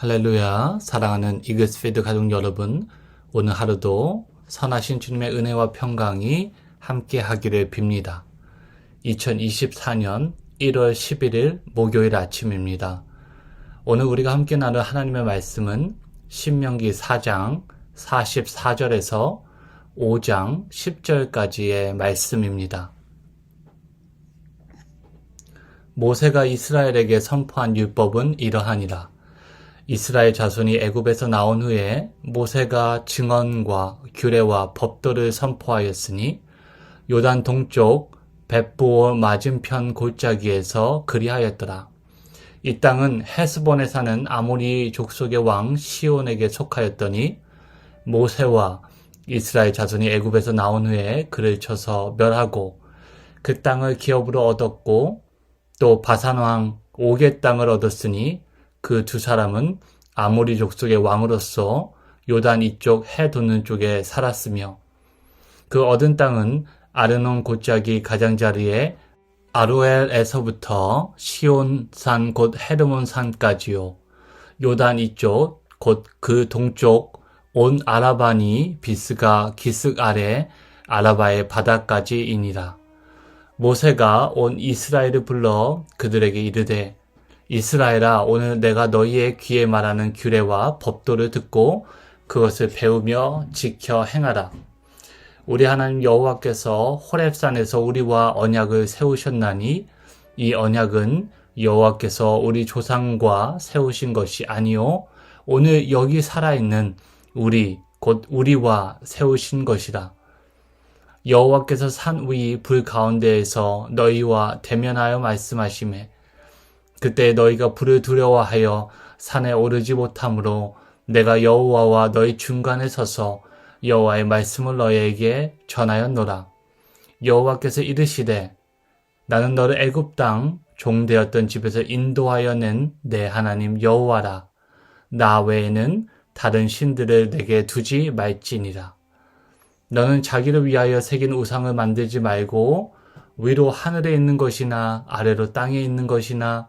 할렐루야, 사랑하는 이글스피드 가족 여러분, 오늘 하루도 선하신 주님의 은혜와 평강이 함께 하기를 빕니다. 2024년 1월 11일 목요일 아침입니다. 오늘 우리가 함께 나눌 하나님의 말씀은 신명기 4장 44절에서 5장 10절까지의 말씀입니다. 모세가 이스라엘에게 선포한 율법은 이러하니라. 이스라엘 자손이 애굽에서 나온 후에 모세가 증언과 규례와 법도를 선포하였으니 요단 동쪽 벳보어 맞은편 골짜기에서 그리하였더라. 이 땅은 헤스본에 사는 아모리 족속의 왕 시온에게 속하였더니 모세와 이스라엘 자손이 애굽에서 나온 후에 그를 쳐서 멸하고 그 땅을 기업으로 얻었고 또 바산왕 오게 땅을 얻었으니 그 두 사람은 아모리 족속의 왕으로서 요단 이쪽 해 돋는 쪽에 살았으며 그 얻은 땅은 아르논 골짜기 가장자리에 아루엘에서부터 시온산 곧 헤르몬 산까지요. 요단 이쪽 곧 그 동쪽 온 아라바니 비스가 기슭 아래 아라바의 바다까지이니라. 모세가 온 이스라엘을 불러 그들에게 이르되 이스라엘아 오늘 내가 너희의 귀에 말하는 규례와 법도를 듣고 그것을 배우며 지켜 행하라. 우리 하나님 여호와께서 호렙산에서 우리와 언약을 세우셨나니 이 언약은 여호와께서 우리 조상과 세우신 것이 아니요 오늘 여기 살아 있는 우리 곧 우리와 세우신 것이라. 여호와께서 산 위 불 가운데에서 너희와 대면하여 말씀하심에 그때 너희가 불을 두려워하여 산에 오르지 못하므로 내가 여호와와 너희 중간에 서서 여호와의 말씀을 너희에게 전하였노라. 여호와께서 이르시되 나는 너를 애굽 땅 종되었던 집에서 인도하여 낸 내 하나님 여호와라. 나 외에는 다른 신들을 내게 두지 말지니라. 너는 자기를 위하여 새긴 우상을 만들지 말고 위로 하늘에 있는 것이나 아래로 땅에 있는 것이나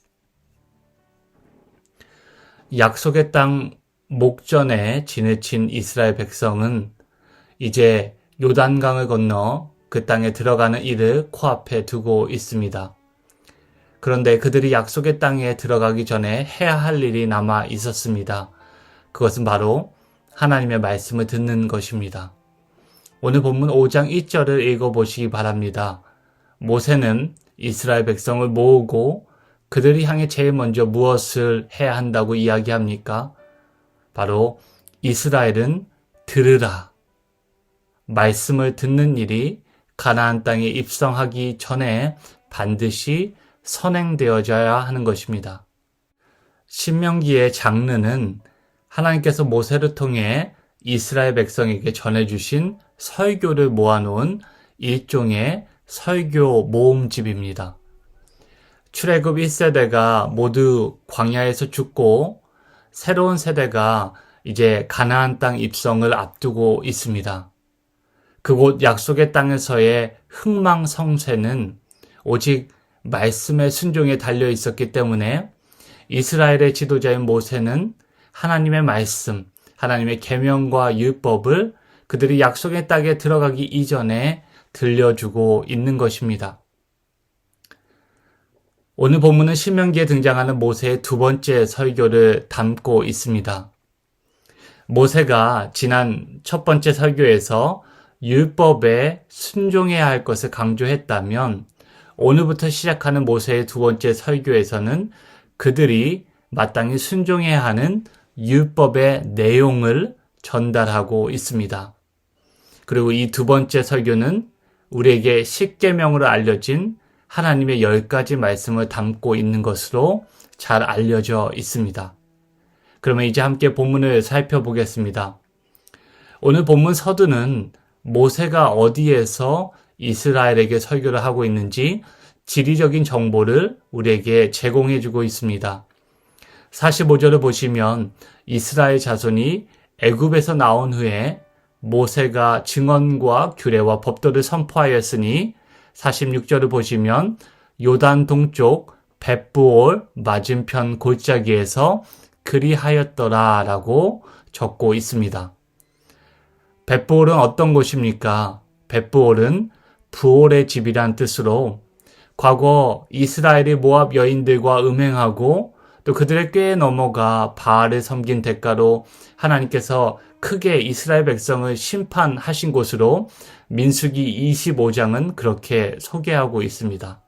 약속의 땅 목전에 지내친 이스라엘 백성은 이제 요단강을 건너 그 땅에 들어가는 일을 코앞에 두고 있습니다. 그런데 그들이 약속의 땅에 들어가기 전에 해야 할 일이 남아 있었습니다. 그것은 바로 하나님의 말씀을 듣는 것입니다. 오늘 본문 5장 1절을 읽어보시기 바랍니다. 모세는 이스라엘 백성을 모으고 그들이 향해 제일 먼저 무엇을 해야 한다고 이야기합니까? 바로 이스라엘은 들으라. 말씀을 듣는 일이 가나안 땅에 입성하기 전에 반드시 선행되어져야 하는 것입니다. 신명기의 장르는 하나님께서 모세를 통해 이스라엘 백성에게 전해주신 설교를 모아놓은 일종의 설교 모음집입니다. 출애굽 1세대가 모두 광야에서 죽고 새로운 세대가 이제 가나안 땅 입성을 앞두고 있습니다. 그곳 약속의 땅에서의 흥망성쇠는 오직 말씀의 순종에 달려 있었기 때문에 이스라엘의 지도자인 모세는 하나님의 말씀, 하나님의 계명과 율법을 그들이 약속의 땅에 들어가기 이전에 들려주고 있는 것입니다. 오늘 본문은 신명기에 등장하는 모세의 두 번째 설교를 담고 있습니다. 모세가 지난 첫 번째 설교에서 율법에 순종해야 할 것을 강조했다면 오늘부터 시작하는 모세의 두 번째 설교에서는 그들이 마땅히 순종해야 하는 율법의 내용을 전달하고 있습니다. 그리고 이 두 번째 설교는 우리에게 십계명으로 알려진 하나님의 열 가지 말씀을 담고 있는 것으로 잘 알려져 있습니다. 그러면 이제 함께 본문을 살펴보겠습니다. 오늘 본문 서두는 모세가 어디에서 이스라엘에게 설교를 하고 있는지 지리적인 정보를 우리에게 제공해 주고 있습니다. 45절을 보시면 이스라엘 자손이 애굽에서 나온 후에 모세가 증언과 규례와 법도를 선포하였으니 46절을 보시면 요단 동쪽 벳부올 맞은편 골짜기에서 그리하였더라 라고 적고 있습니다. 벳부올은 어떤 곳입니까? 벳부올은 부올의 집이란 뜻으로 과거 이스라엘이 모압 여인들과 음행하고 또 그들의 꾀에 넘어가 바알을 섬긴 대가로 하나님께서 크게 이스라엘 백성을 심판하신 곳으로 민수기 25장은 그렇게 소개하고 있습니다.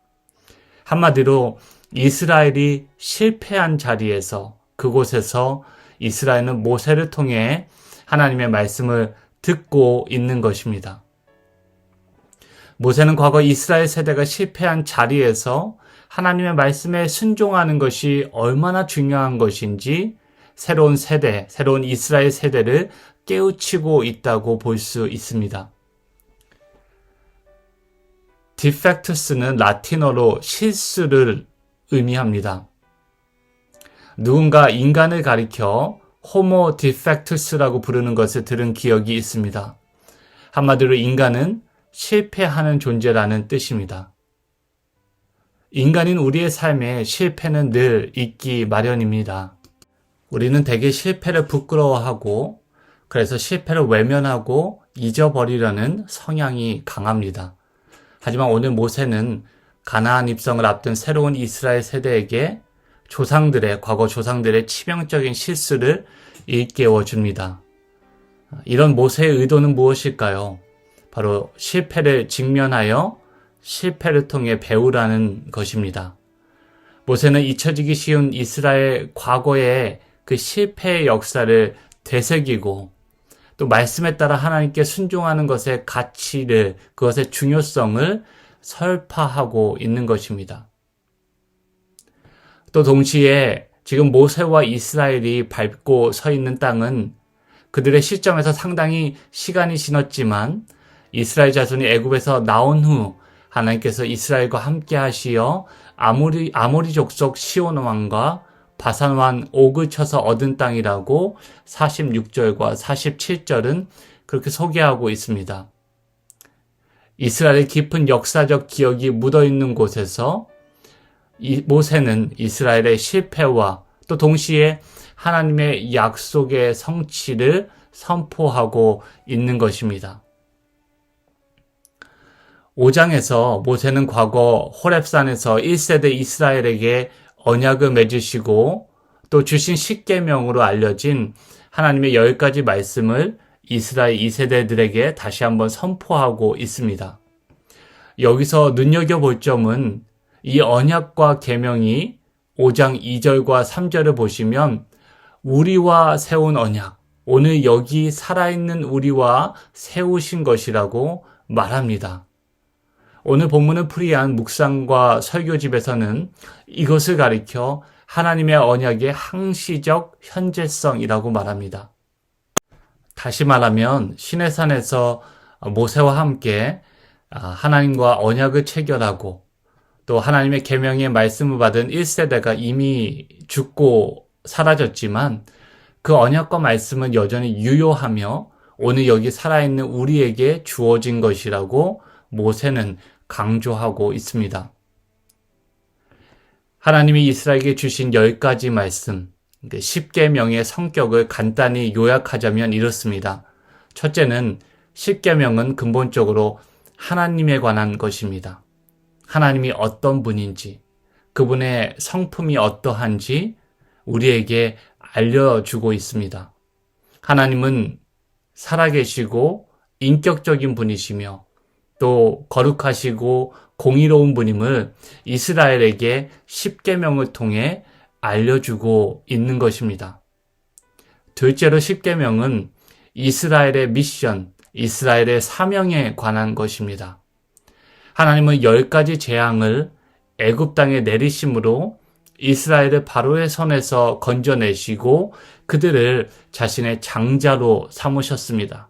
한마디로 이스라엘이 실패한 자리에서 그곳에서 이스라엘은 모세를 통해 하나님의 말씀을 듣고 있는 것입니다. 모세는 과거 이스라엘 세대가 실패한 자리에서 하나님의 말씀에 순종하는 것이 얼마나 중요한 것인지 새로운 세대, 새로운 이스라엘 세대를 깨우치고 있다고 볼 수 있습니다. defectus는 라틴어로 실수를 의미합니다. 누군가 인간을 가리켜 호모 디펙투스라고 부르는 것을 들은 기억이 있습니다. 한마디로 인간은 실패하는 존재라는 뜻입니다. 인간인 우리의 삶에 실패는 늘 있기 마련입니다. 우리는 대개 실패를 부끄러워하고 그래서 실패를 외면하고 잊어버리려는 성향이 강합니다. 하지만 오늘 모세는 가나안 입성을 앞둔 새로운 이스라엘 세대에게 조상들의 과거 조상들의 치명적인 실수를 일깨워 줍니다. 이런 모세의 의도는 무엇일까요? 바로 실패를 직면하여 실패를 통해 배우라는 것입니다. 모세는 잊혀지기 쉬운 이스라엘 과거의 그 실패의 역사를 되새기고 또 말씀에 따라 하나님께 순종하는 것의 가치를 그것의 중요성을 설파하고 있는 것입니다. 또 동시에 지금 모세와 이스라엘이 밟고 서 있는 땅은 그들의 시점에서 상당히 시간이 지났지만 이스라엘 자손이 애굽에서 나온 후 하나님께서 이스라엘과 함께 하시어 아모리 아모리 족속 시온 왕과 바산 왕 옥을 쳐서 얻은 땅이라고 46절과 47절은 그렇게 소개하고 있습니다. 이스라엘의 깊은 역사적 기억이 묻어 있는 곳에서 모세는 이스라엘의 실패와 또 동시에 하나님의 약속의 성취를 선포하고 있는 것입니다. 5장에서 모세는 과거 호랩산에서 1세대 이스라엘에게 언약을 맺으시고 또 주신 십계명으로 알려진 하나님의 열 가지 말씀을 이스라엘 2세대들에게 다시 한번 선포하고 있습니다. 여기서 눈여겨볼 점은 이 언약과 계명이 5장 2절과 3절을 보시면 우리와 세운 언약, 오늘 여기 살아있는 우리와 세우신 것이라고 말합니다. 오늘 본문을 풀이한 묵상과 설교집에서는 이것을 가리켜 하나님의 언약의 항시적 현재성이라고 말합니다. 다시 말하면 시내산에서 모세와 함께 하나님과 언약을 체결하고 또 하나님의 계명의 말씀을 받은 1세대가 이미 죽고 사라졌지만 그 언약과 말씀은 여전히 유효하며 오늘 여기 살아있는 우리에게 주어진 것이라고 모세는 강조하고 있습니다. 하나님이 이스라엘에게 주신 열 가지 말씀, 10계명의 성격을 간단히 요약하자면 이렇습니다. 첫째는 10계명은 근본적으로 하나님에 관한 것입니다. 하나님이 어떤 분인지, 그분의 성품이 어떠한지 우리에게 알려주고 있습니다. 하나님은 살아계시고 인격적인 분이시며 또 거룩하시고 공의로운 분임을 이스라엘에게 십계명을 통해 알려주고 있는 것입니다. 둘째로 십계명은 이스라엘의 미션, 이스라엘의 사명에 관한 것입니다. 하나님은 열 가지 재앙을 애굽 땅에 내리심으로 이스라엘을 바로의 손에서 건져내시고 그들을 자신의 장자로 삼으셨습니다.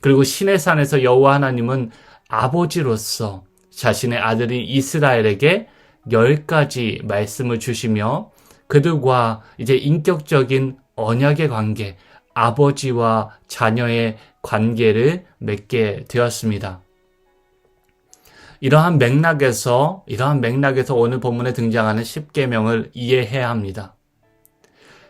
그리고 신의 산에서 여호와 하나님은 아버지로서 자신의 아들인 이스라엘에게 열 가지 말씀을 주시며 그들과 이제 인격적인 언약의 관계, 아버지와 자녀의 관계를 맺게 되었습니다. 이러한 맥락에서 이러한 맥락에서 오늘 본문에 등장하는 10계명을 이해해야 합니다.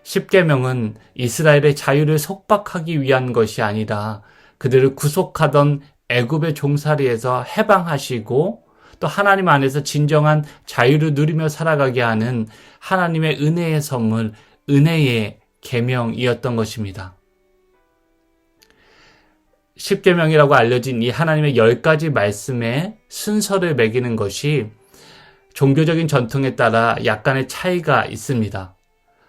10계명은 이스라엘의 자유를 속박하기 위한 것이 아니라 그들을 구속하던 애굽의 종살이에서 해방하시고 또 하나님 안에서 진정한 자유를 누리며 살아가게 하는 하나님의 은혜의 선물, 은혜의 계명이었던 것입니다. 10계명이라고 알려진 이 하나님의 10가지 말씀의 순서를 매기는 것이 종교적인 전통에 따라 약간의 차이가 있습니다.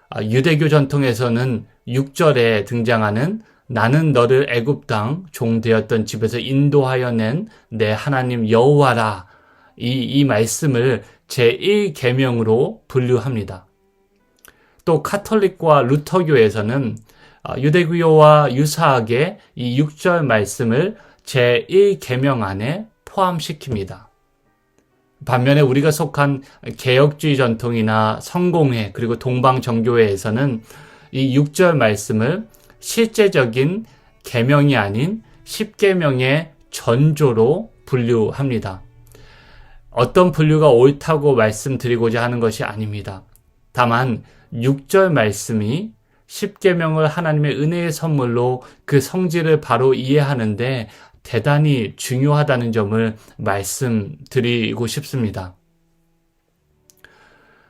아, 유대교 전통에서는 6절에 등장하는 나는 너를 애굽 땅 종되었던 집에서 인도하여 낸 내 하나님 여호와라 이, 이 말씀을 제1계명으로 분류합니다. 또 카톨릭과 루터교에서는 어, 유대교와 유사하게 이 6절 말씀을 제1계명 안에 포함시킵니다. 반면에 우리가 속한 개혁주의 전통이나 성공회 그리고 동방정교회에서는 이 6절 말씀을 실제적인 계명이 아닌 10계명의 전조로 분류합니다. 어떤 분류가 옳다고 말씀드리고자 하는 것이 아닙니다. 다만 6절 말씀이 10계명을 하나님의 은혜의 선물로 그 성질을 바로 이해하는데 대단히 중요하다는 점을 말씀드리고 싶습니다.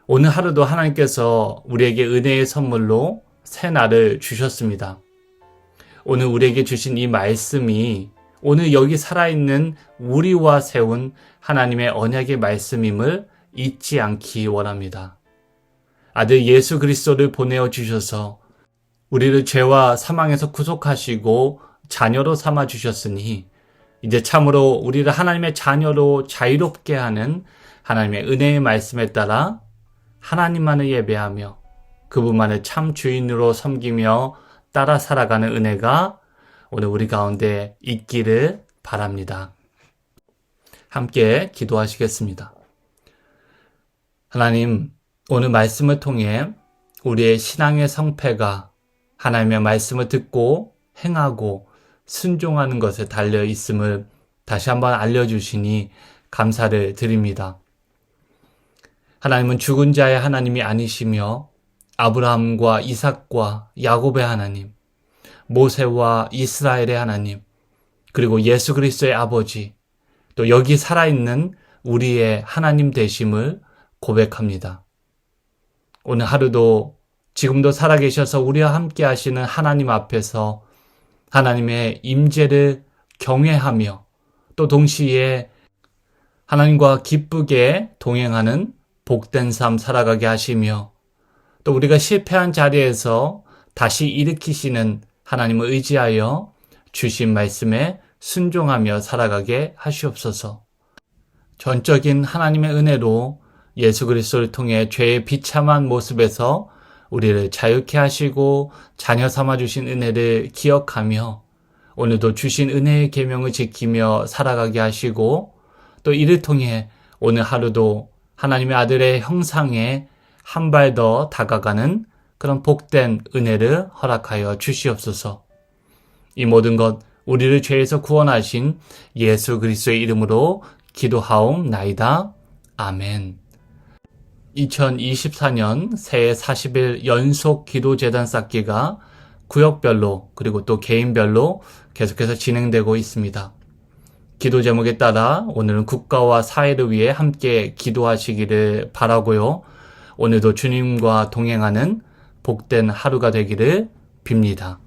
오늘 하루도 하나님께서 우리에게 은혜의 선물로 새 날을 주셨습니다. 오늘 우리에게 주신 이 말씀이 오늘 여기 살아있는 우리와 세운 하나님의 언약의 말씀임을 잊지 않기 원합니다. 아들 예수 그리스도를 보내어 주셔서 우리를 죄와 사망에서 구속하시고 자녀로 삼아 주셨으니 이제 참으로 우리를 하나님의 자녀로 자유롭게 하는 하나님의 은혜의 말씀에 따라 하나님만을 예배하며 그분만을 참 주인으로 섬기며 따라 살아가는 은혜가 오늘 우리 가운데 있기를 바랍니다. 함께 기도하시겠습니다. 하나님, 오늘 말씀을 통해 우리의 신앙의 성패가 하나님의 말씀을 듣고 행하고 순종하는 것에 달려 있음을 다시 한번 알려주시니 감사를 드립니다. 하나님은 죽은 자의 하나님이 아니시며 아브라함과 이삭과 야곱의 하나님, 모세와 이스라엘의 하나님, 그리고 예수 그리스도의 아버지, 또 여기 살아있는 우리의 하나님 되심을 고백합니다. 오늘 하루도 지금도 살아계셔서 우리와 함께 하시는 하나님 앞에서 하나님의 임재를 경외하며 또 동시에 하나님과 기쁘게 동행하는 복된 삶 살아가게 하시며 또 우리가 실패한 자리에서 다시 일으키시는 하나님을 의지하여 주신 말씀에 순종하며 살아가게 하시옵소서. 전적인 하나님의 은혜로 예수 그리스도를 통해 죄의 비참한 모습에서 우리를 자유케 하시고 자녀 삼아 주신 은혜를 기억하며 오늘도 주신 은혜의 계명을 지키며 살아가게 하시고 또 이를 통해 오늘 하루도 하나님의 아들의 형상에 한 발 더 다가가는 그런 복된 은혜를 허락하여 주시옵소서. 이 모든 것 우리를 죄에서 구원하신 예수 그리스도의 이름으로 기도하옵나이다. 아멘. 2024년 새해 40일 연속 기도 재단 쌓기가 구역별로 그리고 또 개인별로 계속해서 진행되고 있습니다. 기도 제목에 따라 오늘은 국가와 사회를 위해 함께 기도하시기를 바라고요. 오늘도 주님과 동행하는 복된 하루가 되기를 빕니다.